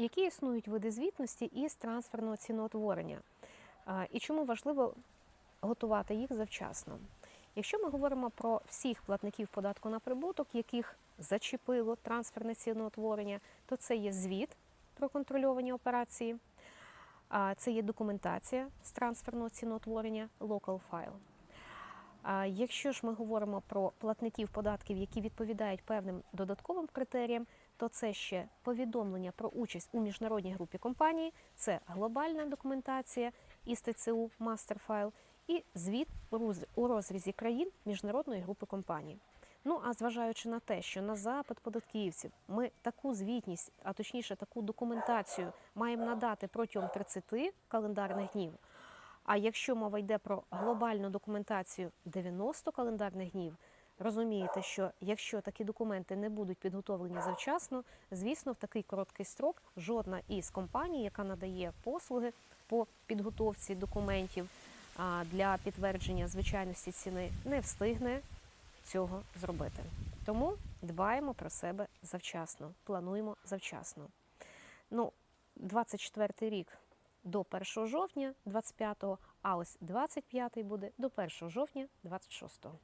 Які існують види звітності із трансферного ціноутворення? І чому важливо готувати їх завчасно? Якщо ми говоримо про всіх платників податку на прибуток, яких зачепило трансферне ціноутворення, то це є звіт про контрольовані операції, це є документація з трансферного ціноутворення local file. Якщо ж ми говоримо про платників податків, які відповідають певним додатковим критеріям, то це ще повідомлення про участь у міжнародній групі компанії, це глобальна документація із ТЦУ Masterfile і звіт у розрізі країн міжнародної групи компаній. Ну а зважаючи на те, що на запит податківців ми таку звітність, а точніше таку документацію маємо надати протягом 30 календарних днів. А якщо мова йде про глобальну документацію 90 календарних днів, розумієте, що якщо такі документи не будуть підготовлені завчасно, звісно, в такий короткий строк жодна із компаній, яка надає послуги по підготовці документів для підтвердження звичайності ціни, не встигне цього зробити. Тому дбаємо про себе завчасно, плануємо завчасно. Ну, 24 рік до 1 жовтня 25-го, а ось 25-й буде до 1 жовтня 26-го.